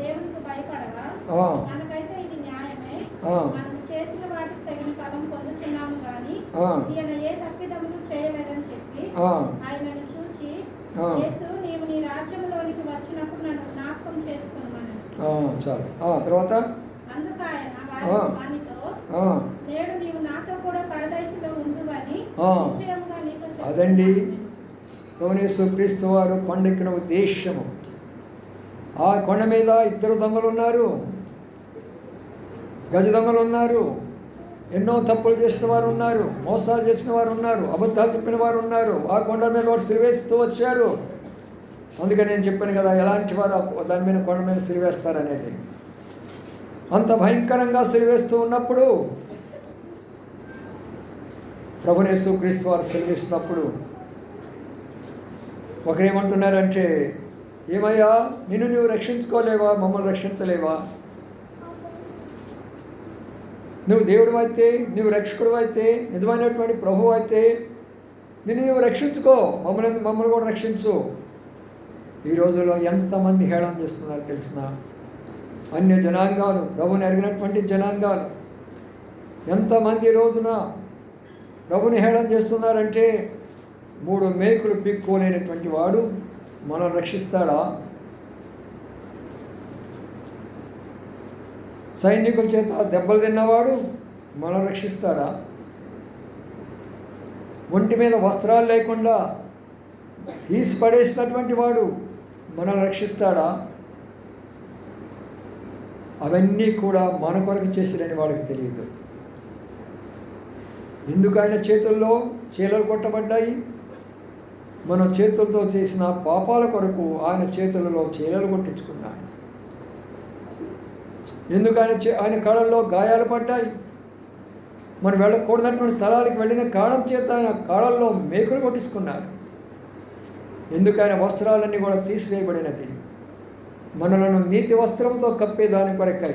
దేవునికి భయపడవా ఆ, మనకైతే ఇది న్యాయమే. మనం చేసిన వాటికి తగిన ఫలం పొందుచున్నాము గాని ఆ, ఈయన ఏ తప్పిదములు చేయలేదని చెప్పి ఆయనను చూచి ఆ. యేసు నీవు నీ రాజ్యంలోనికి వచ్చినప్పుడు నన్ను జ్ఞాపకం చేసుకున్నాను. చాలు. తర్వాత? అందుకు ఆయన వానితో నేడు నీవు నాతో కూడా పరదేశంలో ఉండువని ఆ. నిశ్చయముగా నీతో చెప్తున్నాను. అదండి. క్రీస్తు వారు కొండెక్కిన ఉద్దేశము. ఆ కొండ మీద ఇద్దరు దొంగలు ఉన్నారు. గజ దొంగలు ఉన్నారు. ఎన్నో తప్పులు చేసిన వారు ఉన్నారు. మోసాలు చేసిన వారు ఉన్నారు. అబద్ధాలు చెప్పిన వారు ఉన్నారు. ఆ కొండ మీద వారు సిరివేస్తూ వచ్చారు. అందుకని నేను చెప్పాను కదా ఎలాంటి వారు దాని మీద కొండ మీద సిరివేస్తారనేది. అంత భయంకరంగా సిరివేస్తూ ఉన్నప్పుడు ప్రభునేసు క్రీస్తు వారు సెలవిస్తున్నప్పుడు ఒకరేమంటున్నారంటే ఏమయ్యా? నిన్ను నువ్వు రక్షించుకోలేవా? మమ్మల్ని రక్షించలేవా? నువ్వు దేవుడు అయితే నువ్వు రక్షకుడు అయితే నిజమైనటువంటి ప్రభు అయితే నిన్ను నువ్వు రక్షించుకో. మమ్మల్ని మమ్మల్ని కూడా రక్షించు. ఈ రోజుల్లో ఎంతమంది హేళన చేస్తున్నారు తెలిసిన? అన్య జనాంగాలు ప్రభుని ఎరిగినటువంటి జనాంగాలు. ఎంతమంది రోజున ప్రభుని హేళన చేస్తున్నారంటే మూడు మేకులు పిక్కోలేనటువంటి వాడు మనం రక్షిస్తాడా? సైనికుల చేత దెబ్బలు తిన్నవాడు మనం రక్షిస్తాడా? ఒంటి మీద వస్త్రాలు లేకుండా తీసి పడేసినటువంటి వాడు మనం రక్షిస్తాడా? అవన్నీ కూడా మన కొరకు చేసిరని వాడికి తెలియదు. ఎందుకు ఆయన చేతుల్లో చీలలు కొట్టబడ్డాయి? మన చేతులతో చేసిన పాపాల కొరకు ఆయన చేతులలో చీరలు కొట్టించుకున్నాడు. ఎందుకు ఆయన ఆయన కాళ్ళల్లో గాయాలు పడ్డాయి? మనం వెళ్ళకూడదటువంటి స్థలాలకు వెళ్ళిన కారణం చేత ఆయన కాళ్ళల్లో మేకులు కొట్టించుకున్నారు. ఎందుకు ఆయన వస్త్రాలన్నీ కూడా తీసివేయబడినది? మనలను నీతి వస్త్రంతో కప్పే దాని కొరకై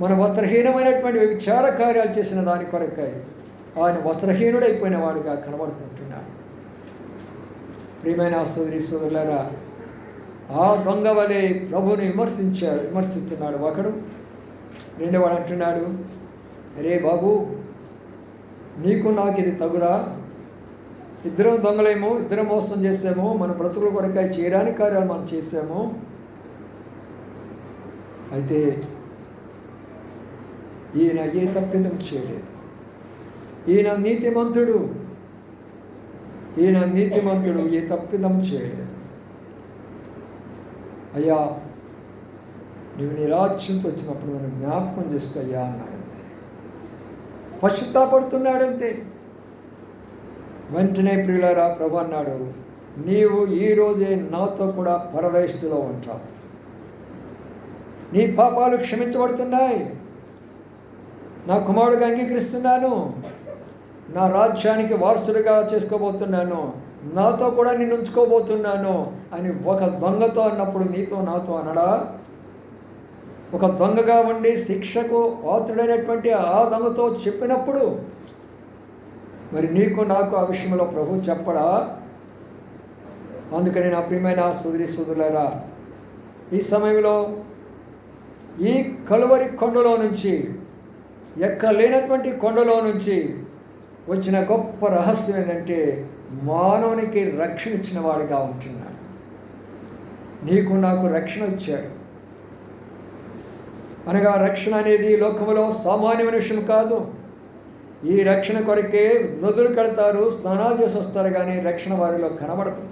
మన వస్త్రహీనమైనటువంటి విచార కార్యాలు చేసిన దాని కొరకై ఆయన వస్త్రహీనుడైపోయిన వాడిగా కనబడుతుంటున్నాడు. ప్రియమైన సోదరి సోదరులారా ఆ దొంగ వలె ప్రభుని విమర్శించాడు విమర్శిస్తున్నాడు ఒకడు. రెండోవాడు అంటున్నాడు అరే బాబు నీకు నాకు ఇది తగురా ఇద్దరం దొంగలేమో ఇద్దరం మోసం చేసాము మన బ్రతుకుల కొరకై చేయడానికి కార్యాలు మనం చేసాము అయితే ఈయన ఏ తప్పిదం చేయలేదు. ఈయన నీతిమంతుడు ఈయన నీతిమంతుడు ఏ తప్పిదం చేయలేదు. అయ్యా నువ్వు నిరాక్షంతో వచ్చినప్పుడు నన్ను జ్ఞాపకం చేసుకోయ్యా అన్నాడంతే. పశ్చిత్తాపడుతున్నాడంతే. వెంటనే ప్రియులరా ప్రభు అన్నాడు నీవు ఈరోజే నాతో కూడా పరదేశంలో ఉంటావు. నీ పాపాలు క్షమించబడుతున్నాయి. నా కుమారుడికి అంగీకరిస్తున్నాను. నా రాజ్యానికి వారసుడిగా చేసుకోబోతున్నాను. నాతో కూడా నేను ఉంచుకోబోతున్నాను అని ఒక దొంగతో అన్నప్పుడు నీతో నాతో అనడా? ఒక దొంగగా ఉండి శిక్షకు పాత్రుడైనటువంటి ఆ దొంగతో చెప్పినప్పుడు మరి నీకు నాకు ఆ విషయంలో ప్రభు చెప్పడా? అందుకని నా ప్రియమైన సుదిరి సుదులరా ఈ సమయంలో ఈ కలువరి కొండలో నుంచి ఎక్కలేనటువంటి కొండలో నుంచి వచ్చిన గొప్ప రహస్యం ఏంటంటే మానవునికి రక్షణ ఇచ్చిన వాడిగా ఉంటున్నాడు. నీకు నాకు రక్షణ ఇచ్చాడు. అనగా రక్షణ అనేది లోకములో సామాన్యమైన విషయం కాదు. ఈ రక్షణ కొరకే నదులు కడతారు స్నానాలు చేసి వస్తారు కానీ రక్షణ వారిలో కనబడదు.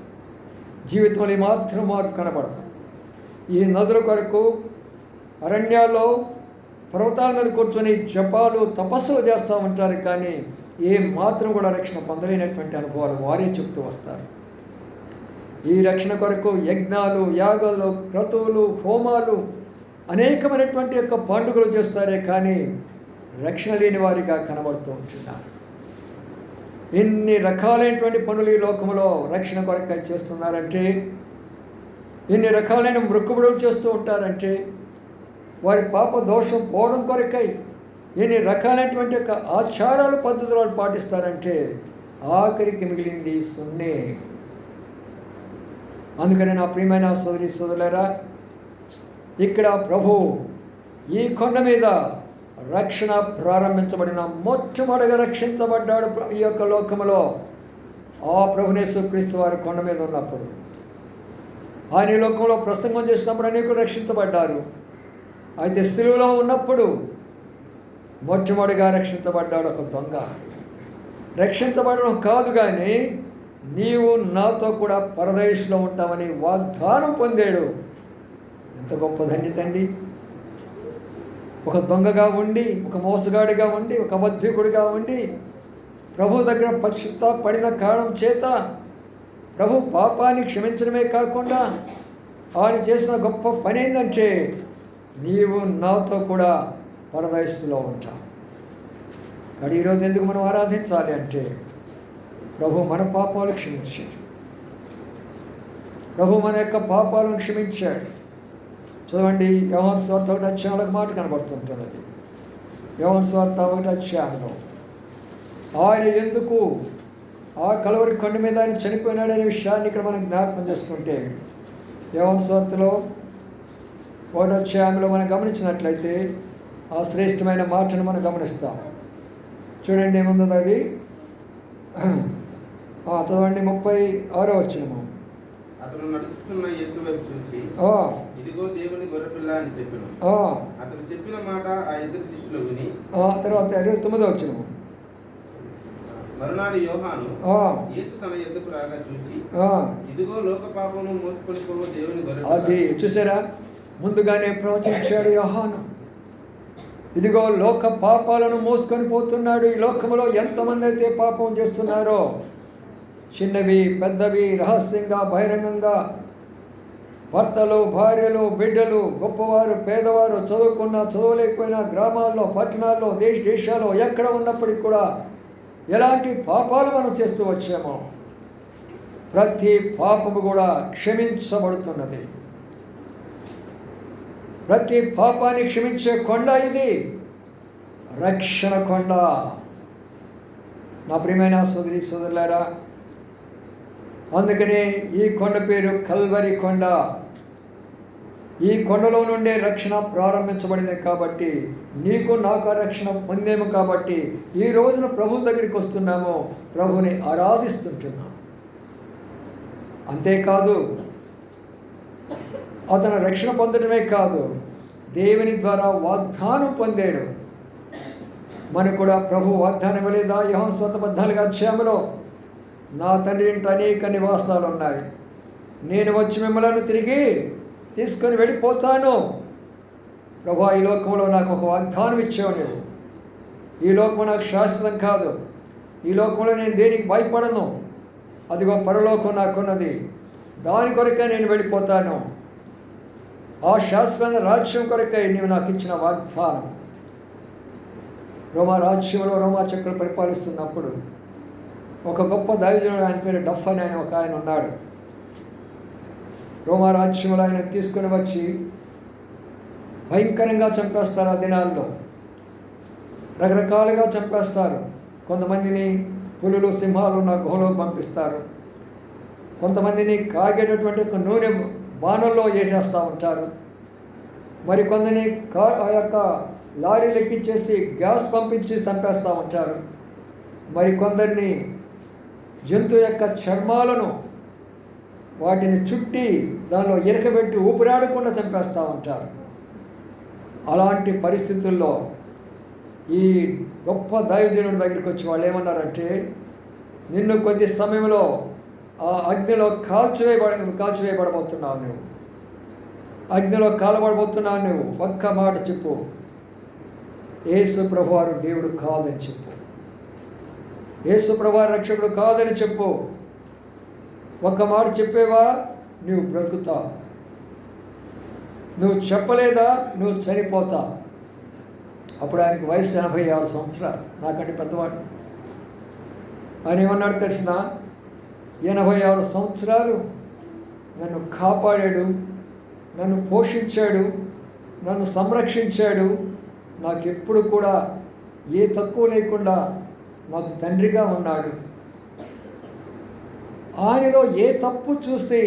జీవితంలో మాత్రం వారు కనబడదు. ఈ నదుల కొరకు అరణ్యాల్లో పర్వతాల మీద కూర్చొని జపాలు తపస్సులు చేస్తూ ఉంటారు కానీ ఏ మాత్రం కూడా రక్షణ పొందలేనటువంటి అనుభవాలు వారే చెప్తూ వస్తారు. ఈ రక్షణ కొరకు యజ్ఞాలు యాగాలు క్రతువులు హోమాలు అనేకమైనటువంటి యొక్క పండుగలు చేస్తారే కానీ రక్షణ లేని వారిగా కనబడుతూ ఉంటున్నారు. ఎన్ని రకాలైనటువంటి పనులు ఈ లోకంలో రక్షణ కొరకై చేస్తున్నారంటే ఎన్ని రకాలైన మృక్కుబడులు చేస్తూ ఉంటారంటే వారి పాప దోషం పోవడం కొరకై ఎన్ని రకాలైనటువంటి యొక్క ఆచారాలు పద్ధతులు వాళ్ళు పాటిస్తారంటే ఆఖరికి మిగిలింది సున్నే. అందుకని నా ప్రియమైన సోదరి సోదరులరా ఇక్కడ ప్రభు ఈ కొండ మీద రక్షణ ప్రారంభించబడిన మొట్టమొదటిగా రక్షించబడ్డాడు ఈ యొక్క లోకములో ఆ ప్రభునేశ్వర క్రీస్తు వారి కొండ మీద ఉన్నప్పుడు. ఆయన లోకంలో ప్రసంగం చేసినప్పుడు అనేకులు రక్షించబడ్డారు. అయితే సిలువలో ఉన్నప్పుడు మొట్టమొదటిగా రక్షించబడ్డాడు ఒక దొంగ. రక్షించబడడం కాదు కానీ నీవు నాతో కూడా పరదేశంలో ఉంటామని వాగ్దానం పొందాడు. ఎంత గొప్ప ధన్యతండి ఒక దొంగగా ఉండి ఒక మోసగాడిగా ఉండి ఒక అబద్ధికుడిగా ఉండి ప్రభు దగ్గర పక్షిత పడిన కారణం చేత ప్రభు పాపాన్ని క్షమించడమే కాకుండా ఆయన చేసిన గొప్ప పని ఏంటంటే నీవు నాతో కూడా పరదయస్సులో ఉంటావు కానీ ఈరోజు ఎందుకు మనం ఆరాధించాలి అంటే ప్రభు మన పాపాలు క్షమించాడు. ప్రభు మన యొక్క పాపాలను క్షమించాడు. చదవండి యోహన్ స్వార్థ ఒకటి అధ్యాయంలో మాట కనబడుతుంటున్నది యోహన్ స్వార్థ ఒకటి అధ్యాయంలో ఆయన ఎందుకు ఆ కలవరి కొండ మీద ఆయన చనిపోయినాడనే విషయాన్ని ఇక్కడ మనం జ్ఞాపకం చేసుకుంటే యోహన్ స్వార్థలో ఒకటి అధ్యాయంలో మనం గమనించినట్లయితే ఆ శ్రేష్టమైన మాటను మనం గమనిస్తాం. చూడండి ఏముందో అది. ఆ, చదవండి ముప్పై ఆరో వచ్చినము అతను నడుస్తున్న యేసు వైపు చూసి ఇదిగో దేవుని గొర్రెపిల్ల అని చెప్పాను. అతను చెప్పిన మాట ఆ ఇద్దరు శిష్యులు విని ఆ, తర్వాత ఇరవై తొమ్మిదో వచ్చినము మరునాడు యోహాను యేసు తన ఎద్దుకు రాగా చూసి ఇదిగో లోక పాపము మోసుకొని దేవుని అది గొర్రెపిల్ల. చూసారా? ముందుగానే ప్రవచించాడు యోహాను. ఇదిగో లోక పాపాలను మోసుకొని పోతున్నాడు. ఈ లోకంలో ఎంతమంది అయితే పాపం చేస్తున్నారో చిన్నవి పెద్దవి రహస్యంగా బహిరంగంగా భర్తలు భార్యలు బిడ్డలు గొప్పవారు పేదవారు చదువుకున్నా చదవలేకపోయినా గ్రామాల్లో పట్టణాల్లో దేశ దేశాల్లో ఎక్కడ ఉన్నప్పటికీ కూడా ఎలాంటి పాపాలు మనం చేస్తూ వచ్చామో ప్రతి పాపము కూడా క్షమించబడుతున్నది. ప్రతి పాపాన్ని క్షమించే కొండ ఇది. రక్షణ కొండ. నా ప్రియమైన సోదరి సోదరులారా అందుకనే ఈ కొండ పేరు కల్వరి కొండ. ఈ కొండలో నుండే రక్షణ ప్రారంభించబడింది కాబట్టి నీకు నాకు రక్షణ పొందేము కాబట్టి ఈ రోజున ప్రభు దగ్గరికి వస్తున్నాము. ప్రభుని ఆరాధిస్తుంటున్నాము అంతేకాదు అతను రక్షణ పొందడమే కాదు దేవుని ద్వారా వాగ్దానం పొందాడు. మనకు కూడా ప్రభు వాగ్దానం ఇవ్వలేదా యహం సొంత పద్నాలుగు అధ్యాయంలో నా తండ్రి ఇంట అనేక నివాసాలు ఉన్నాయి నేను వచ్చి మిమ్మల్ని తిరిగి తీసుకొని వెళ్ళిపోతాను. ప్రభు ఈ లోకంలో నాకు ఒక వాగ్దానం ఇచ్చావు నువ్వు. ఈ లోకం నాకు శాశ్వతం కాదు. ఈ లోకంలో నేను దేనికి భయపడను? అదిగో పరలోకం నాకున్నది. దాని కొరకే నేను వెళ్ళిపోతాను. ఆ శాస్త్రాన్ని రాజ్యం కొరకై నీవు నాకు ఇచ్చిన వాగ్దానం. రోమా రాజ్యంలో రోమా చక్రులు పరిపాలిస్తున్నప్పుడు ఒక గొప్ప దైవజనుడు ఆయన పేరు డఫ్ అని ఆయన ఒక ఆయన ఉన్నాడు. రోమా రాజ్యంలో ఆయన తీసుకుని వచ్చి భయంకరంగా చంపేస్తారు ఆ దినాల్లో. రకరకాలుగా చంపేస్తారు. కొంతమందిని పులులు సింహాలు ఉన్న గుహలోకి పంపిస్తారు. కొంతమందిని కాగేటటువంటి ఒక నూనె బాణంలో వేసేస్తూ ఉంటారు. మరి కొందరిని కా ఆ యొక్క లారీలు ఎక్కించేసి గ్యాస్ పంపించి చంపేస్తూ ఉంటారు. మరి కొందరిని జంతువు యొక్క చర్మాలను వాటిని చుట్టి దానిలో ఇరకబెట్టి ఊపిరాడకుండా చంపేస్తూ ఉంటారు. అలాంటి పరిస్థితుల్లో ఈ గొప్ప దైవజనుడి దగ్గరికి వచ్చి వాళ్ళు ఏమన్నారంటే నిన్ను కొద్ది సమయంలో ఆ అగ్నిలో కాల్చివేయబడ కాల్చివేయబడబోతున్నావు నువ్వు. అగ్నిలో కాలబడబోతున్నావు నువ్వు. ఒక్క మాట చెప్పు. యేసు ప్రభువారు దేవుడు కాదని చెప్పు. యేసు ప్రభువారు రక్షకుడు కాదని చెప్పు. ఒక్క మాట చెప్పేవా? నువ్వు బ్రతుకుతా. నువ్వు చెప్పలేదా? నువ్వు చనిపోతా. అప్పుడు ఆయనకు వయసు ఎనభై ఆరు సంవత్సరాలు. నాకంటే పెద్దవాడు. ఆయన ఏమన్నాడు తెలిసిన? ఎనభై ఆరు సంవత్సరాలు నన్ను కాపాడాడు నన్ను పోషించాడు నన్ను సంరక్షించాడు. నాకు ఎప్పుడు కూడా ఏ తక్కువ లేకుండా నాకు తండ్రిగా ఉన్నాడు. ఆయనలో ఏ తప్పు చూస్తే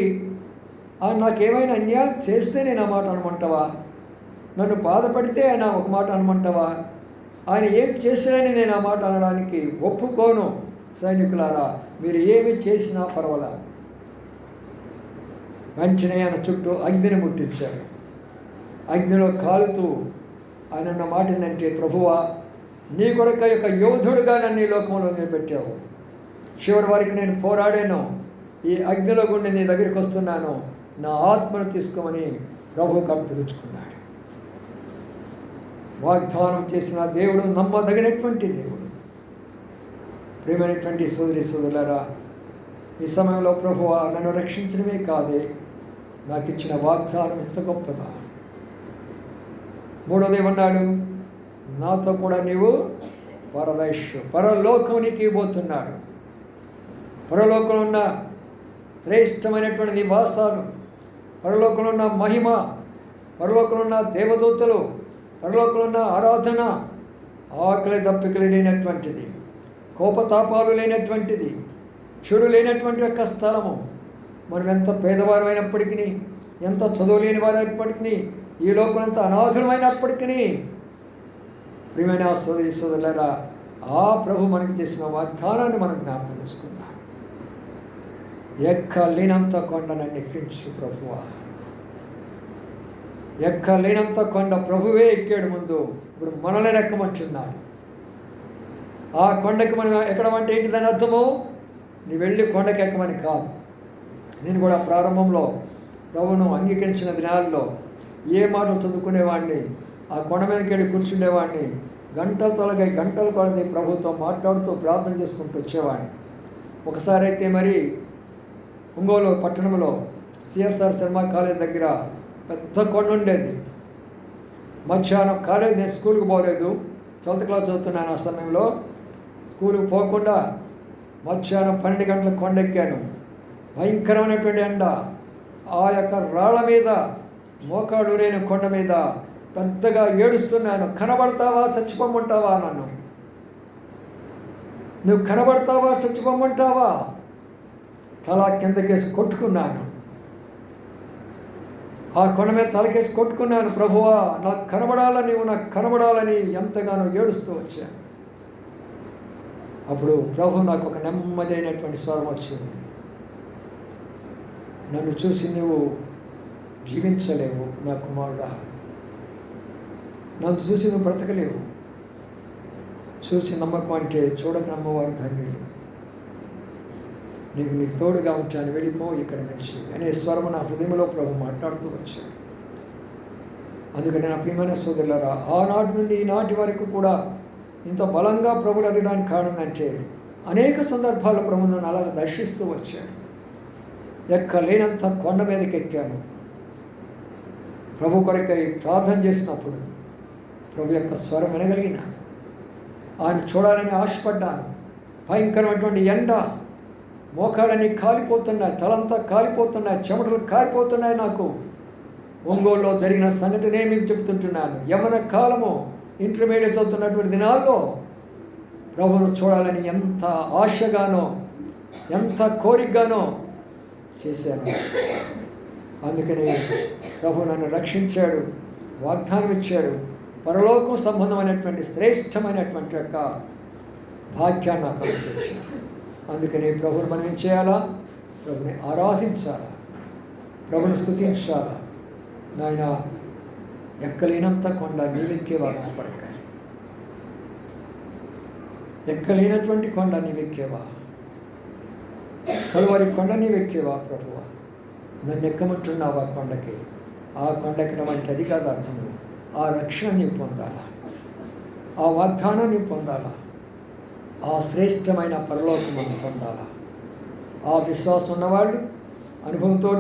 ఆయన నాకేమైనా అన్యాయం చేస్తే నేను ఆ మాట అనమంటావా నన్ను బాధపడితే ఆయన ఒక మాట అనమంటావా ఆయన ఏం చేసినని నేను ఆ మాట అనడానికి ఒప్పుకోను సైనికులారా. మీరు ఏమి చేసినా పర్వాలా వెంటనే ఆయన చుట్టూ అగ్నిని ముట్టించాడు. అగ్నిలో కాలుతూ ఆయన అన్న మాట ఏంటంటే ప్రభువా నీ కొరక యొక్క యోధుడుగా నన్ను ఈ లోకంలో నిలబెట్టావు. చివరి వారికి నేను పోరాడాను. ఈ అగ్నిలో గుండి నీ దగ్గరికి వస్తున్నాను. నా ఆత్మను తీసుకోమని ప్రభు కంపించుకున్నాడు వాగ్దానం చేసిన దేవుడు నమ్మదగినటువంటి దేవుడు. ప్రియమైనటువంటి సోదరి సోదరులారా ఈ సమయంలో ప్రభు నన్ను రక్షించడమే కాదే నాకు ఇచ్చిన వాగ్దానం ఎంత గొప్పదా? మూడోది ఏమన్నాడు నాతో కూడా నీవు పరదేశ్ పరలోకానికి పోతున్నాడు. పరలోకంలో ఉన్న శ్రేష్టమైనటువంటి నివాసాలు పరలోకంలో ఉన్న మహిమ పరలోకంలో ఉన్న దేవదూతలు పరలోకంలో ఉన్న ఆరాధన ఆకలి దప్పికలు లేనటువంటిది. కోపతాపాలు లేనటువంటిది చెడు లేనటువంటి యొక్క స్థలము. మనం ఎంత పేదవారు అయినప్పటికీ ఎంత చదువు లేని వారు అయినప్పటికీ ఈ లోపల ఎంత అనాథులమైనప్పటికీ ప్రియమైన సోదరి సోదరులారా ఆ ప్రభు మనకి చేసిన వాగ్దానాన్ని మనం జ్ఞాపకం చేసుకుందాం. ఎక్కలేనంత కొండ నన్ను ఎక్కించు ప్రభువా. ఎక్కలేనంత కొండ ప్రభువే ఎక్కాడు ముందు ఇప్పుడు మనల్ని ఎక్కమంటున్నాడు. ఆ కొండకి మనం ఎక్కడం అంటే ఏంటి దాని అర్థము? నీ వెళ్ళి కొండకి ఎక్కమని కాదు. నేను కూడా ప్రారంభంలో ప్రభును అంగీకరించిన దినాల్లో ఏ మాట చదువుకునేవాడిని ఆ కొండ మీదకి వెళ్ళి కూర్చుండేవాడిని గంటల తొలగై గంటల కొలది ప్రభుత్వం మాట్లాడుతూ ప్రార్థన చేసుకుంటూ వచ్చేవాడిని ఒకసారి అయితే మరి ఒంగోలు పట్టణంలో సిఎస్ఆర్ శర్మ కాలేజ్ దగ్గర పెద్ద కొండ ఉండేది. మధ్యాహ్నం కాలేజ్ నేను స్కూల్కి పోలేదు. ట్వెల్త్ క్లాస్ చదువుతున్నాను ఆ సమయంలో. స్కూలుకు పోకుండా మధ్యాహ్నం పన్నెండు గంటలకు కొండెక్కాను. భయంకరమైనటువంటి ఎండ. ఆ యొక్క రాళ్ళ మీద మోకాడు లేని కొండ మీద పెద్దగా ఏడుస్తున్నాను. కనబడతావా? చచ్చిపోమంటావా? నన్ను. నువ్వు కనబడతావా? చచ్చిపోమంటావా? తల కిందకేసి కొట్టుకున్నాను. ఆ కొండ మీద తలకేసి కొట్టుకున్నాను. ప్రభువా నాకు కనబడాలని నాకు కనబడాలని ఎంతగానో ఏడుస్తూ వచ్చాను. అప్పుడు ప్రభు నాకు ఒక నెమ్మదైనటువంటి స్వరం వచ్చింది. నన్ను చూసి నువ్వు జీవించలేవు నా కుమారుడా. నన్ను చూసి నువ్వు బ్రతకలేవు. చూసి నమ్మకం అంటే చూడక నమ్మవారు ధన్యుడు. నీకు నీకు తోడుగా ఉంటాను వెళ్ళిపో ఇక్కడ నుంచి అనే స్వరం నా హృదయంలో ప్రభు మాట్లాడుతూ వచ్చాడు. అందుకని నా ప్రియమైన సోదరులారా ఆనాటి నుండి ఈనాటి వరకు కూడా ఇంత బలంగా ప్రభుడు అడగడానికి కారణం అంటే అనేక సందర్భాల్లో ప్రభు నన్ను అలా దర్శిస్తూ వచ్చాడు. ఎక్కలేనంత కొండ మీదకి ఎక్కాను. ప్రభు కొరకై ప్రార్థన చేసినప్పుడు ప్రభు యొక్క స్వరం వినగలిగిన ఆయన చూడాలని ఆశపడ్డాను. భయంకరమైనటువంటి ఎండ మోకాళ్ళని కాలిపోతున్నాయి తలంతా కాలిపోతున్నాయి చెమటలు కాలిపోతున్నాయి నాకు. ఒంగోలులో జరిగిన సంఘటనే మీకు చెప్తుంటున్నాను. యమన కాలము ఇంటర్మీడియట్ చదువుతున్నటువంటి దినాల్లో ప్రభును చూడాలని ఎంత ఆశగానో ఎంత కోరికగానో చేశాను. అందుకని ప్రభు నన్ను రక్షించాడు వాగ్దానం ఇచ్చాడు. పరలోకం సంబంధమైనటువంటి శ్రేష్టమైనటువంటి యొక్క భాగ్యాన్ని నాకు అందుకనే అందుకని ప్రభుని మనం ఏం చేయాలా? ప్రభుని ఆరాధించాలా? ప్రభుని స్థుతించాలా? నాయన ఎక్కలేనంత కొండ నీవెక్కేవా వారు ఎక్కలేనటువంటి కొండ నీవెక్కేవా? కలువారి కొండ నీవెక్కేవా ప్రభువా? నన్ను ఎక్కమంటున్నావా కొండకి? ఆ కొండ ఎక్కడం అంటే అది కాదు అర్థము ఆ రక్షణ నీవు పొందాలా? ఆ వాగ్దానం నీవు పొందాలా? ఆ శ్రేష్టమైన పరలోకం మనం పొందాలా? ఆ విశ్వాసం ఉన్నవాళ్ళు అనుభవంతో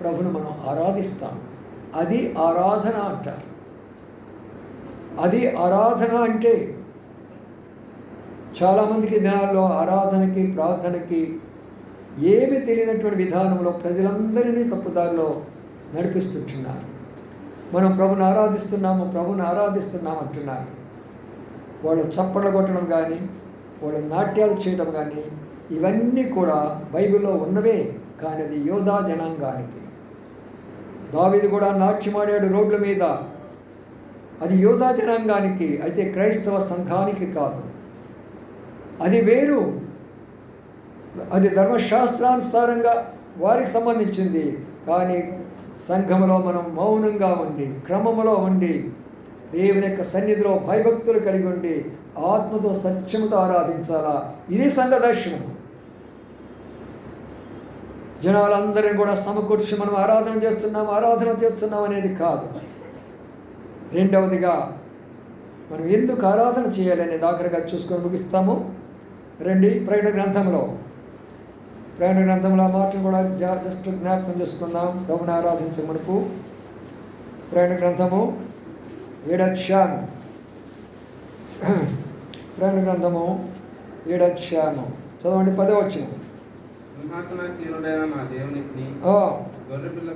ప్రభును మనం ఆరాధిస్తాము. అది ఆరాధన అంటారు. అది ఆరాధన అంటే చాలామందికి దినాల్లో ఆరాధనకి ప్రార్థనకి ఏమి తెలియనటువంటి విధానంలో ప్రజలందరినీ తప్పుదారిలో నడిపిస్తుంటున్నారు. మనం ప్రభుని ఆరాధిస్తున్నాము ప్రభుని ఆరాధిస్తున్నాం అంటున్నారు. వాళ్ళు చప్పట్లు కొట్టడం కానీ వాళ్ళు నాట్యాలు చేయడం కానీ ఇవన్నీ కూడా బైబిల్లో ఉన్నవే కానీ అది యోధా జనాంగానికి దావీది కూడా నాట్యమాడాడు రోడ్ల మీద. అది యోధా జనాంగానికి అయితే క్రైస్తవ సంఘానికి కాదు. అది వేరు. అది ధర్మశాస్త్రానుసారంగా వారికి సంబంధించింది. కానీ సంఘములో మనం మౌనంగా ఉండి క్రమములో ఉండి దేవుని యొక్క సన్నిధిలో భయభక్తులు కలిగి ఉండి ఆత్మతో సత్యముతో ఆరాధించాలా? ఇది సంఘ దర్శనం జనాలందరినీ కూడా సమకూర్చి మనం ఆరాధన చేస్తున్నాం ఆరాధన చేస్తున్నాం అనేది కాదు. రెండవదిగా మనం ఎందుకు ఆరాధన చేయాలి అనేది ఆఖరిగా చూసుకొని ముగిస్తాము. రండి ప్రకటన గ్రంథంలో. ప్రకటన గ్రంథంలో ఆ మాటలు కూడా జస్ట్ జ్ఞాపకం చేసుకుందాం. ప్రభుని ఆరాధించే మనకు ప్రయాణ గ్రంథము ఏడక్షాము ప్రయాణ గ్రంథము ఏడక్షాము చదవండి పదో దేవునికి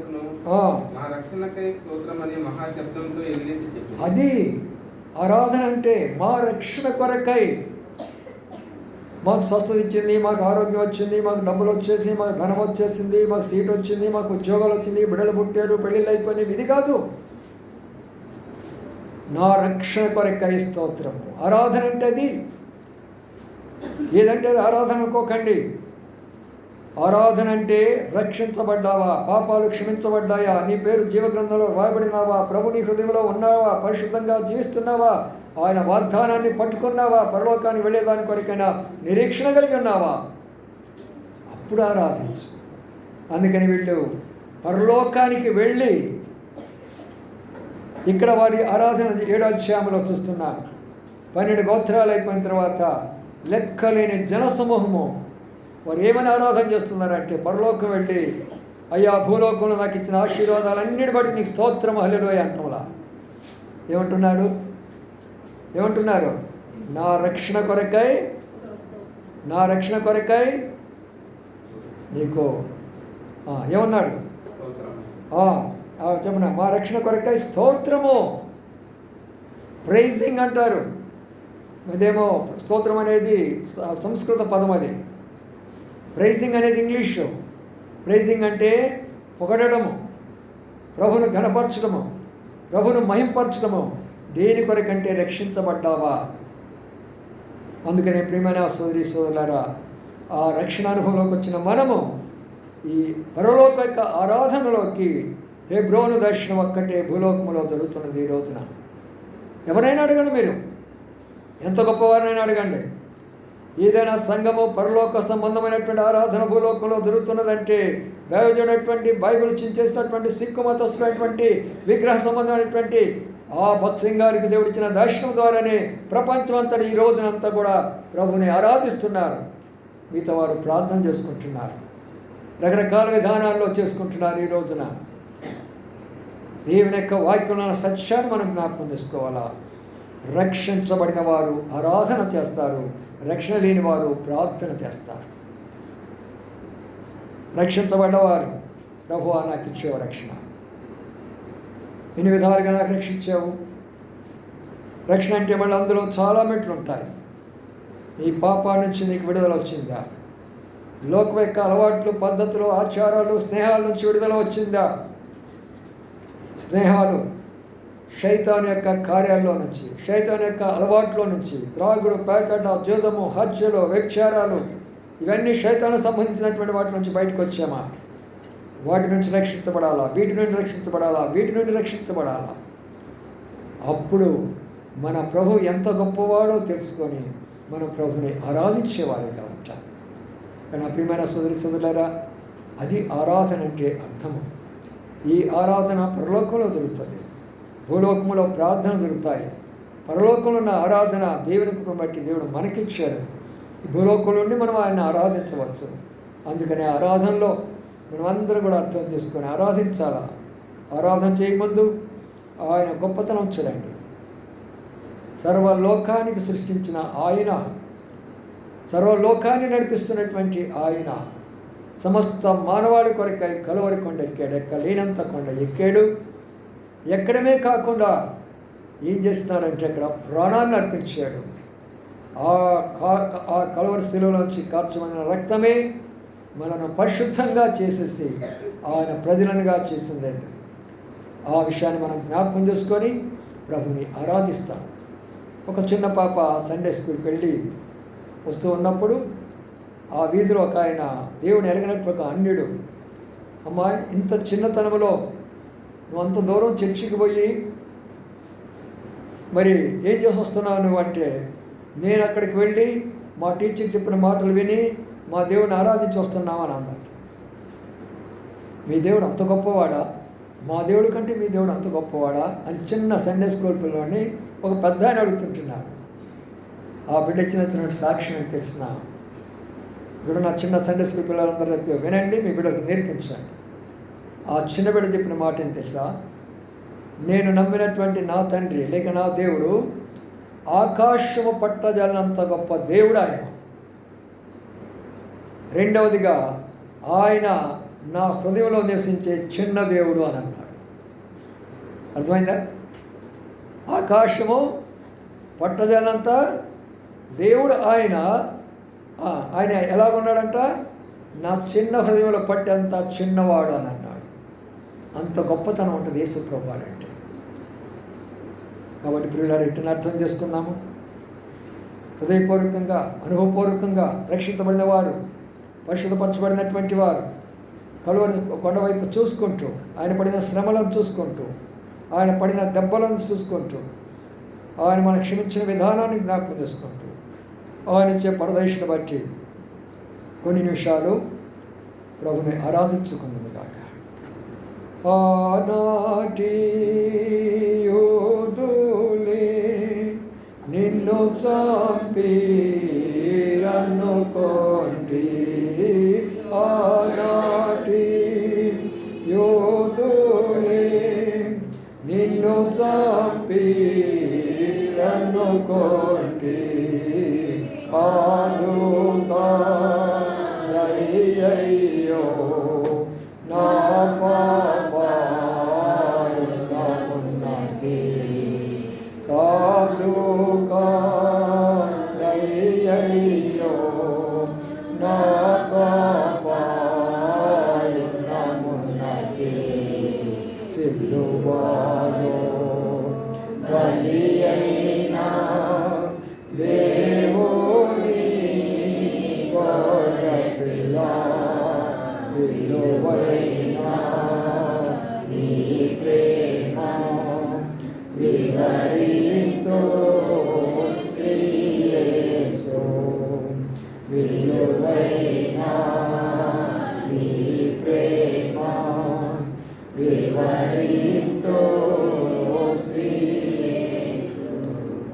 మహాశబ్దంతో ఎగిరించి చెప్పి అది ఆరాధన అంటే మా రక్షణ కొరకై మాకు స్వస్థత ఇచ్చింది మాకు ఆరోగ్యం వచ్చింది మాకు డబ్బులు వచ్చేసింది మాకు ధనం వచ్చేసింది మాకు సీట్ వచ్చింది మాకు ఉద్యోగాలు వచ్చింది బిడ్డలు పుట్టారు పెళ్ళిళ్ళు అయిపోయినాయి. ఇది కాదు. నా రక్షణ కొరకై స్తోత్రం ఆరాధన అంటే అది. ఏదంటే ఆరాధన అనుకోకండి. ఆరాధన అంటే రక్షించబడ్డావా పాపాలు క్షమించబడ్డాయా నీ పేరు జీవగ్రంథంలో రాయబడినావా ప్రభు నీ హృదయంలో ఉన్నావా పరిశుద్ధంగా జీవిస్తున్నావా ఆయన వాగ్దానాన్ని పట్టుకున్నావా పరలోకానికి వెళ్ళేదాని కొరకైనా నిరీక్షణ కలిగి ఉన్నావా? అప్పుడు ఆరాధించు. అందుకని వీళ్ళు పరలోకానికి వెళ్ళి ఇక్కడ వారి ఆరాధన ఏడో అధ్యాయంలో చూస్తున్నారు. పన్నెండు గోత్రాలు అయిపోయిన తర్వాత లెక్కలేని జనసమూహము వారు ఏమని ఆరాధన చేస్తున్నారంటే పరలోకం వెళ్ళి అయ్యా భూలోకంలో నాకు ఇచ్చిన ఆశీర్వాదాలన్నిటి బట్టి నీకు స్తోత్రం హల్లెలూయ అంటంలా ఏమంటున్నాడు? ఏమంటున్నారు? నా రక్షణ కొరకై నా రక్షణ కొరకై నీకు ఏమన్నాడు? స్తోత్రం చెప్పనా? మా రక్షణ కొరకై స్తోత్రము. ప్రైజింగ్ అంటారు. అదేమో స్తోత్రం అనేది సంస్కృత పదం అది. ప్రైజింగ్ అనేది ఇంగ్లీషు ప్రైజింగ్ అంటే పొగడము ప్రభును ఘనపరచడము. ప్రభును మహింపరచడము. దేని కొరకంటే రక్షించబడ్డావా? అందుకనే ప్రియమైన సోదరి సోదరులారా ఆ రక్షణ అనుభవంలోకి వచ్చిన మనము ఈ పరలోక యొక్క ఆరాధనలోకి హెబ్రోను దర్శనం ఒక్కటే భూలోకములో జరుగుతున్నది ఈ రోజున. ఎవరైనా అడగండి మీరు. ఎంత గొప్పవారినైనా అడగండి. ఏదైనా సంఘము పరలోక సంబంధమైనటువంటి ఆరాధన భూలోకంలో జరుగుతున్నదంటే దైవజుడైనటువంటి బైబిల్ చించేసినటువంటి సిక్కు మతస్థుడైనటువంటి విగ్రహ సంబంధమైనటువంటి ఆ భక్సింగారికి దేవుడిచ్చిన దర్శనం ద్వారానే ప్రపంచమంతటి ఈ రోజునంతా కూడా ప్రభుని ఆరాధిస్తున్నారు. మిగతా వారు ప్రార్థన చేసుకుంటున్నారు. రకరకాల విధానాల్లో చేసుకుంటున్నారు ఈ రోజున. దేవుని యొక్క వాక్యం సత్యాన్ని మనం జ్ఞాపకం చేసుకోవాలా? రక్షించబడిన వారు ఆరాధన చేస్తారు. రక్షణ లేని వారు ప్రార్థన చేస్తారు. రక్షించబడ్డవారు ప్రభు నాకు ఇచ్చేవు రక్షణ. ఎన్ని విధాలుగా నాకు రక్షించావు? రక్షణ అంటే మళ్ళీ అందులో చాలా మెట్లు ఉంటాయి. నీ పాపా నుంచి నీకు విడుదల వచ్చిందా? లోకం యొక్క అలవాట్లు పద్ధతులు ఆచారాలు స్నేహాల నుంచి విడుదల వచ్చిందా? స్నేహాలు శైతాన్ యొక్క కార్యాల్లో నుంచి శైతాన్ యొక్క అలవాట్లో నుంచి త్రాగుడు పేకట జూదము హత్యలు వ్యక్షారాలు ఇవన్నీ శైతానికి సంబంధించినటువంటి వాటి నుంచి బయటకు వచ్చామా? వాటి నుంచి రక్షించబడాలా? వీటి నుండి రక్షించబడాలా? వీటి నుండి రక్షించబడాలా? అప్పుడు మన ప్రభు ఎంత గొప్పవాడో తెలుసుకొని మన ప్రభుని ఆరాధించేవాడిగా ఉంటాం కానీ ప్రియమైన సోదరి సోదరులారా అది ఆరాధన అంటే అర్థము. ఈ ఆరాధన పరలోకంలో దొరుకుతుంది భూలోకంలో ప్రార్థన దొరుకుతాయి పరలోకంలో ఉన్న ఆరాధన దేవుని కృపను బట్టి దేవుడు మనకిచ్చాడు. ఈ భూలోకంలో నుండి మనం ఆయన ఆరాధించవచ్చు. అందుకని ఆరాధనలో మనమందరం కూడా అర్థం చేసుకొని ఆరాధించాలా? ఆరాధన చేయకముందు ఆయన గొప్పతనం చూడండి. సర్వలోకానికి సృష్టించిన ఆయన సర్వలోకాన్ని నడిపిస్తున్నటువంటి ఆయన సమస్త మానవాళి కొరకై కలువరి కొండ ఎక్కాడు. ఎక్కలేనంత కొండ ఎక్కాడు. ఎక్కడమే కాకుండా ఏం చేస్తున్నాడంటే అక్కడ ప్రాణాన్ని అర్పించాడు. ఆ కా ఆ కలువరి శిలువలోంచి కార్చమైన రక్తమే మనను పరిశుద్ధంగా చేసేసి ఆయన ప్రజలనుగా చేసిందండి ఆ విషయాన్ని మనం జ్ఞాపకం చేసుకొని ప్రభుని ఆరాధిస్తాం. ఒక చిన్న పాప సండే స్కూల్కి వెళ్ళి వస్తూ ఉన్నప్పుడు ఆ వీధిలో ఒక ఆయన దేవుని ఎరగినట్టు ఒక అన్యుడు అమ్మాయి ఇంత చిన్నతనంలో అంత దూరం చర్చికి పోయి మరి ఏం చేసి వస్తున్నాను అంటే నేను అక్కడికి వెళ్ళి మా టీచర్ చెప్పిన మాటలు విని మా దేవుని ఆరాధించి వస్తున్నామని అన్నాడు. మీ దేవుడు అంత గొప్పవాడా? మా దేవుడి కంటే మీ దేవుడు అంత గొప్పవాడా? అని చిన్న సండే స్కూల్ పిల్లవాడిని ఒక పెద్ద ఆయన అడుగుతుంటున్నాడు. ఆ బిడ్డ ఇచ్చినటువంటి సాక్షి అని తెలిసిన. ఇప్పుడు నా చిన్న సండే స్కూల్ పిల్లలందరూ వినండి మీ బిడ్డకు నేర్పించండి. ఆ చిన్న బిడ్డ చెప్పిన మాట ఏం తెలుసా? నేను నమ్మినటువంటి నా తండ్రి లేక నా దేవుడు ఆకాశము పట్టజాలంత గొప్ప దేవుడు ఆయన. రెండవదిగా ఆయన నా హృదయంలో నివసించే చిన్న దేవుడు అని అన్నాడు. అర్థమైందా? ఆకాశము పట్టజాలంత దేవుడు ఆయన. ఆయన ఎలాగున్నాడంట? నా చిన్న హృదయంలో పట్టేంత చిన్నవాడు అని అన్నాడు. అంత గొప్పతనం ఉంటుంది యేసు ప్రభావాలంటే కాబట్టి పిల్లలు ఎట్టిన అర్థం చేసుకున్నాము హృదయపూర్వకంగా అనుభవపూర్వకంగా రక్షించబడిన వారు పరిశుద్ధపరచబడినటువంటి వారు కలువరి కొండవైపు చూసుకుంటూ ఆయన పడిన శ్రమలను చూసుకుంటూ ఆయన పడిన దెబ్బలను చూసుకుంటూ ఆయన మనం క్షమించిన విధానాన్ని జ్ఞాపకం చేసుకుంటూ ఆయన ఇచ్చే పరదర్శన బట్టి కొన్ని నిమిషాలు ప్రభుని ఆరాధించుకుందాము కాక ఆనాటి యోధులే నిన్ను చంపీరనుకోండి ఆనాటి యోధులే నిన్ను చంపీరనుకోండి కాదుగా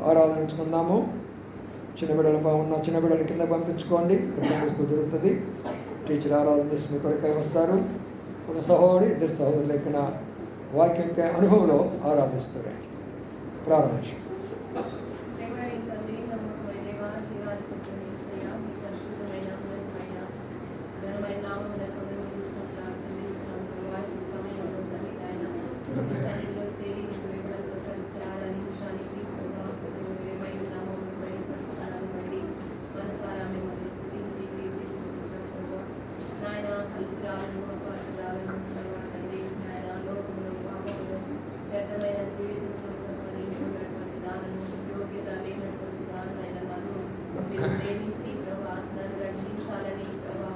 ఆరాధించుకుందాము. చిన్న బిడ్డలు బాగున్న చిన్న కింద పంపించుకోండి. క్రిస్మస్ టీచర్ ఆరాధన మీ కొరకై వస్తారు ఒక సహోదరి ఇద్దరు సహోదరులు ఇక్కడ వాక్యం యొక్క అనుభవంలో ఆరాధిస్తున్నారు ప్రారంభించారు వ్యర్థమైన జీవితంలో దానిని యోగ్యత లేనటువంటి దానినైన నన్ను మీరు ప్రేమించి ప్రభా నన్ను రక్షించాలని ప్రభా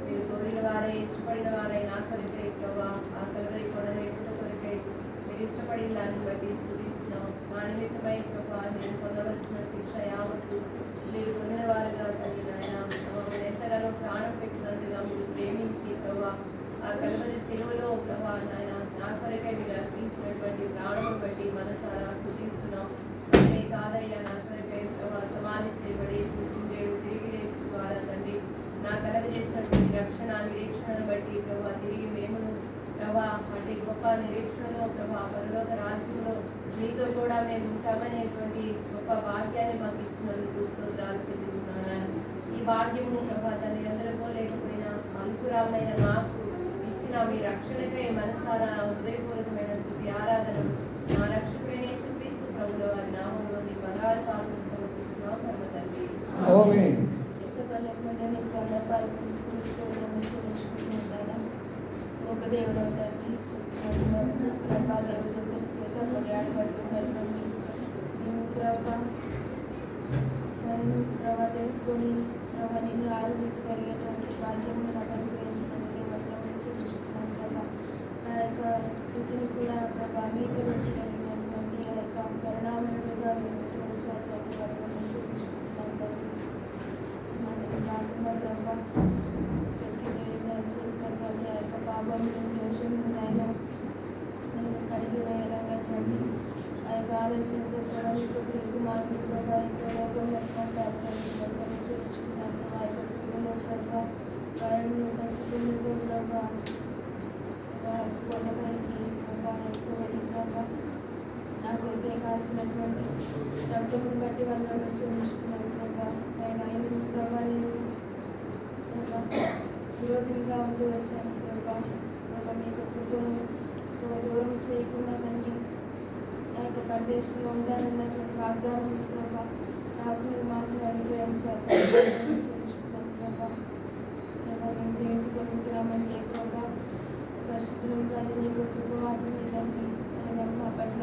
మీరు కోరిన వారే ఇష్టపడిన వారే నా కొరికై ప్రభా ఆ కలవరి కొనని ఎక్కువ కొరికై మీరు ఇష్టపడిన దాన్ని బట్టి స్థుతిస్తున్నాం మా నిమిత్తమై ప్రభా నేను పొందవలసిన శిక్ష యావత్తు మీరు పొందిన వారుగా తండ్రి నాయన మమ్మల్ని ఎంతగానో ప్రాణం పెట్టినందుగా మీరు ప్రేమించి ప్రభా ఆ కలవరి సెలవులో ప్రభా నాయన నా కొరకై మీరు అర్పించినటువంటి ప్రాణం బట్టి మనసారా స్థుతిస్తున్నాం అదే కాదయ్యా నా కొరకై ప్రభా సమాధి చేయబడి కూర్చుండేడు తిరిగి లేచిన ద్వారా తండ్రి నా కలగ చేసినటువంటి రక్షణ నిరీక్షణను బట్టి ప్రభా తిరిగి మేమును ప్రభా అటు గొప్ప నిరీక్షణలో ప్రభా పరలోక రాజ్యంలో మీతో కూడా మేము ఉంటామనేటువంటి గొప్ప భాగ్యాన్ని మాకు ఇచ్చినందుకు స్తోత్రాలు చెల్లిస్తున్నాను. ఈ భాగ్యము ప్రభా తన ఎందరికో లేకపోయినా అల్పురాలైన నాకు ఇచ్చిన మీ రక్షణకై మనసారా హృదయపూర్వకమైన స్థుతి ఆరాధన. మా రక్షకుడైన యేసుక్రీస్తు ప్రభుల వారి నామంలో నీ బంగారు పాత్రను సమర్పిస్తున్నాం పరమ తండ్రి. గొప్ప దేవుడు ప్రభా దేవదూతల చేత కొనియాడబడుతున్నటువంటి మేము ప్రభా తెలుసుకొని ప్రభా నిన్ను ఆరోగించగలిగేటువంటి భాగ్యం నాకు అనుగ్రహించినందుకే చూపించుకున్నాను నా యొక్క స్థితిని కూడా ప్రభా అంగీకరించగలిగినటువంటి ఆ యొక్క కరుణామయుడుగా మేము ఉంచాలని వందనం చూపించుకుంటున్నాను తండ్రి తెలిసి తెలియని చేసినటువంటి ఆ యొక్క పాపం దోషం నాయన నేను కడిగి వేయాలన్నటువంటి ఆ యొక్క ఆలోచనతో కూడా మీకు ప్రియకు మార్పు ప్రభా యొక్క లోకం అర్థం చేర్చుకున్నాను ఆ యొక్క స్థితిలో ప్రభా వారిని పంచుకున్నతో ప్రభా కొండపైకి ప్రభా ఎక్కువ వెళ్ళి ప్రభా నా కొరికే కాల్చినటువంటి రక్తమును బట్టి వందలు చెల్లించుకున్నాను ప్రభా ఆయన ఆయన ప్రభా నేను ప్రభా విరోధంగా ఉంటూ వచ్చాను ప్రభా ప్రభా మీకు కృపను ప్రభా దూరం చేయకుండా తండ్రి నా యొక్క ప్రదేశంలో వాగ్దానం ప్రభా నాకు మాకు అనుగ్రహించాలి చేయించుకున్నాను ప్రభా ప్రభా మేము జయించుకుంటున్నామంటే ప్రభా పరిశుద్ధం కానీ నీకు కృప మాత్రమే ఆయన మా పట్ల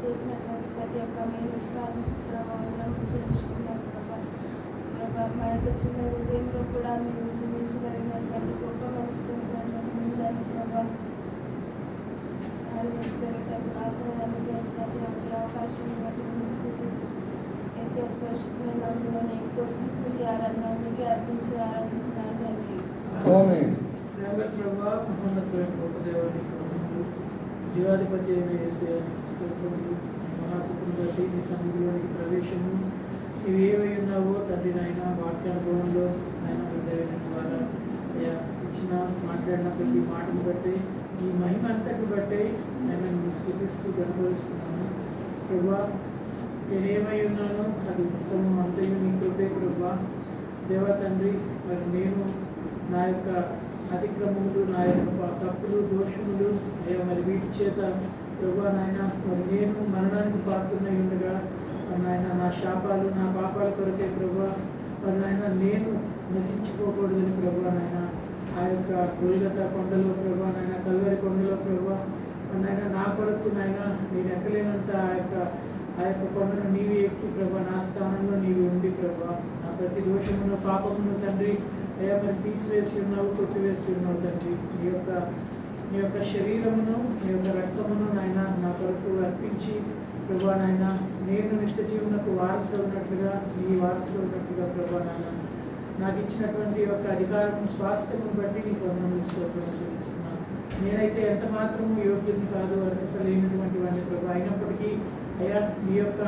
చేసినటువంటి ప్రతి ఒక్క మీరు ప్రభావం చేయించుకున్నాను ప్రభా ప్రభా మా యొక్క చిన్న హృదయంలో కూడా మీరు జీవించగలిగినటువంటి గొప్ప మనసుకున్నటువంటి ప్రభా ఆలోచించగలిగినటువంటి ఆత్మను అనుగ్రహించినటువంటి అవకాశం బట్టి మేము స్థుతిస్తూ ఏసీ పరిశుద్ధమైన నామములో నీకు కొద్దిస్తుంది ఆరాధన నీకే అర్పించి ఆరాధిస్తున్నాను తండ్రి దేవానికి జీవాధిపతి అయిన నీ సన్నిధిలోనికి ప్రవేశము. ఇవి ఏవై ఉన్నావో తండ్రి నాయన వాక్యానుభవంలో నాయన హృదయమైన ద్వారా ఇచ్చిన మాట్లాడిన ప్రతి మాటను బట్టి ఈ మహిమ అంతటి బట్టి నేను నిన్ను స్థుతిస్తూ కనపరుస్తున్నాను ప్రభా నేనేమై ఉన్నానో అది ఉత్తమం. అంతయు నీ కృపే ప్రభా. దేవా తండ్రి మరి నేను నా యొక్క అతిక్రమములు నా యొక్క తప్పులు దోషములు అయ్యా మరి వీటి చేత ప్రభా నాయన మరి నేను మరణానికి పాల్గొనే ఉండగా నాయన నా శాపాలు నా పాపాల కొరకే ప్రభా మరి నాయన నేను నశించుకోకూడదని ప్రభా నాయన ఆ యొక్క గొలిగత కొండలో ప్రభా నాయన కల్వరి కొండలో ప్రభా నాయన నా కొరకు నాయన నేను ఎక్కలేనంత ఆ యొక్క ఆ యొక్క కొండను నీవి ఎక్కి ప్రభా నా స్థానంలో నీవి ఉండి ప్రభా నా ప్రతి దోషమును పాపమును తండ్రి అయ్యా మరి తీసివేసి ఉన్నావు కొట్టివేసి ఉన్నావు తండ్రి. నీ యొక్క నీ యొక్క శరీరమును నీ యొక్క రక్తమును నాయన నా కొరకు అర్పించి ప్రభా నాయన నేను నిష్ట జీవనకు వారసులు ఉన్నట్లుగా నీ వారసులు ఉన్నట్లుగా ప్రభా నాయన నాకు ఇచ్చినటువంటి యొక్క అధికారం స్వాస్థ్యం బట్టి నీకు వందనములు స్తోత్రం చెల్లిస్తున్నాను. నేనైతే ఎంత మాత్రము యోగ్యం కాదు అర్హత వాడిని ప్రభు. అయినప్పటికీ అయ్యా నీ యొక్క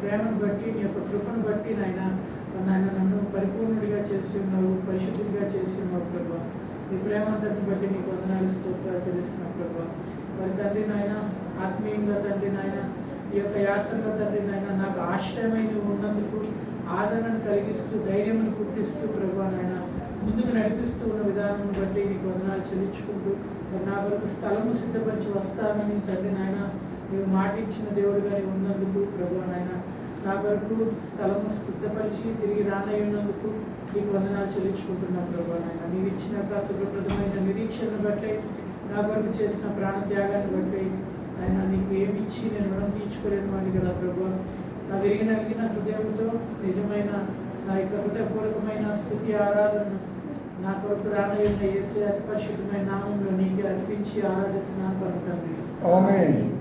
ప్రేమను బట్టి నీ యొక్క కృపను బట్టి నాయన నాయన నన్ను పరిపూర్ణుడిగా చేసి ఉన్నావు పరిశుద్ధుడిగా చేసి ఉన్నావు ప్రభా. నీ ప్రేమంతటిని బట్టి నీకు వందనాలు స్తోత్రాలు చెల్లిస్తున్నావు ప్రభా. మరి తండ్రి నాయన ఆత్మీయంగా తండ్రి నాయన ఈ యొక్క యాత్రలో తండ్రి నాయన నాకు ఆశ్రయమై నువ్వు ఉన్నందుకు ఆదరణను కలిగిస్తూ ధైర్యమును పుట్టిస్తూ ప్రభా నాయన ముందుకు నడిపిస్తూ ఉన్న విధానం బట్టి నీకు వందనాలు చెల్లించుకుంటూ నా వరకు స్థలము సిద్ధపరిచి వస్తానని తండ్రి నాయన నీవు మాట ఇచ్చిన దేవుడుగా నీవు ఉన్నందుకు ప్రభా నాయన నా వరకు స్థలము సిద్ధపరిచి తిరిగి రానయ్యున్నందుకు నీకు వందనాలు చెల్లించుకుంటున్నా ప్రభు నాయన. నీవు ఇచ్చిన సుఖప్రదమైన నిరీక్షణను బట్టే నా కొరకు చేసిన ప్రాణ త్యాగాన్ని బట్టి ఆయన నీకు ఏమిచ్చి నేను రుణం తీర్చుకోలేని వాడిని కదా ప్రభా. నా విరిగిన అలిగిన హృదయంతో నిజమైన నా యొక్క హృదయపూర్వకమైన స్థుతి ఆరాధన నా కొరకు రానయ్యున్న ఏసీ అతి పరిశుద్ధమైన నామంలో నీకు అర్పించి ఆరాధిస్తున్నాను పలుకుతాను